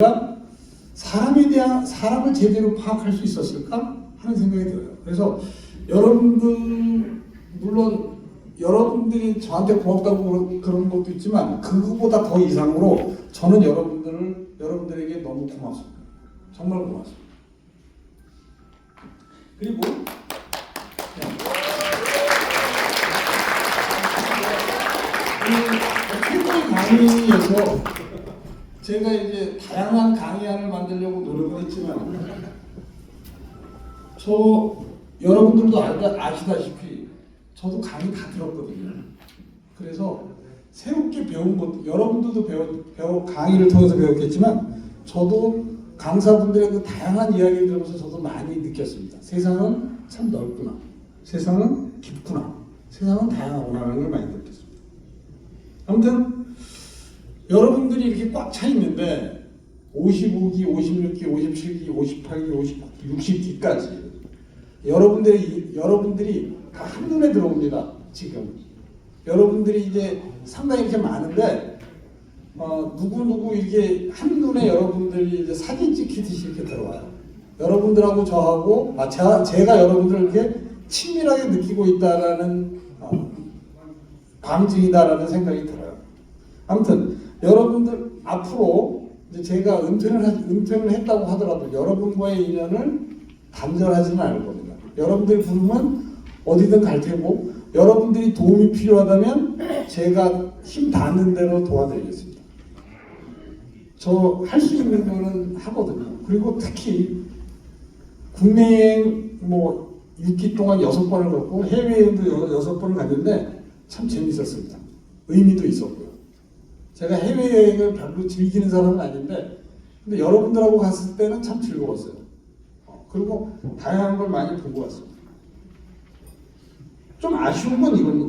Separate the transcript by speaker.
Speaker 1: 내가 사람에 대한 사람을 제대로 파악할 수 있었을까 하는 생각이 들어요. 그래서 여러분들 물론 여러분들이 저한테 고맙다고 그런- 것도 있지만 그거보다 더 이상으로 저는 여러분들을 여러분들에게 너무 고맙습니다. 정말 고맙습니다. 그리고 이 최고의 강의에서 제가 이제 다양한 강의안을 만들려고 노력을 했지만 저 여러분들도 아- 아시다시피 저도 강의 다 들었거든요. 그래서 새롭게 배운 것 여러분들도 배워, 배워 강의를 통해서 배웠겠지만 저도 강사분들의 그 다양한 이야기를 들으면서 저도 많이 느꼈습니다. 세상은 참 넓구나. 세상은 깊구나. 세상은 다양하구나라는 걸 많이 느꼈습니다. 아무튼 여러분들이 이렇게 꽉 차 있는데 55기, 56기, 57기, 58기, 59기, 60기까지 여러분들이 여러분들이 다 한눈에 들어옵니다. 지금 여러분들이 이제 상당히 이렇게 많은데 어, 누구 누구 이렇게 한눈에 여러분들이 이제 사진 찍히듯이 이렇게 들어와요. 여러분들하고 저하고 아, 제가, 제가 여러분들을 이렇게 친밀하게 느끼고 있다라는 어, 방증이다라는 생각이 들어요. 아무튼 여러분들 앞으로 이제 제가 은퇴를 하- 은퇴를 했다고 하더라도 여러분과의 인연을 단절하지는 않을 겁니다. 여러분들 부르면 어디든 갈 테고 여러분들이 도움이 필요하다면 제가 힘 닿는 대로 도와드리겠습니다. 저 할 수 있는 거는 하거든요. 그리고 특히 국내여행 뭐 6기 동안 여섯 번을 갔고 해외여행도 여- 여섯 번을 갔는데 참 재밌었습니다. 의미도 있었고요. 제가 해외여행을 별로 즐기는 사람은 아닌데 근데 여러분들하고 갔을 때는 참 즐거웠어요. 어, 그리고 다양한 걸 많이 보고 왔습니다. 좀 아쉬운 건 이겁니다.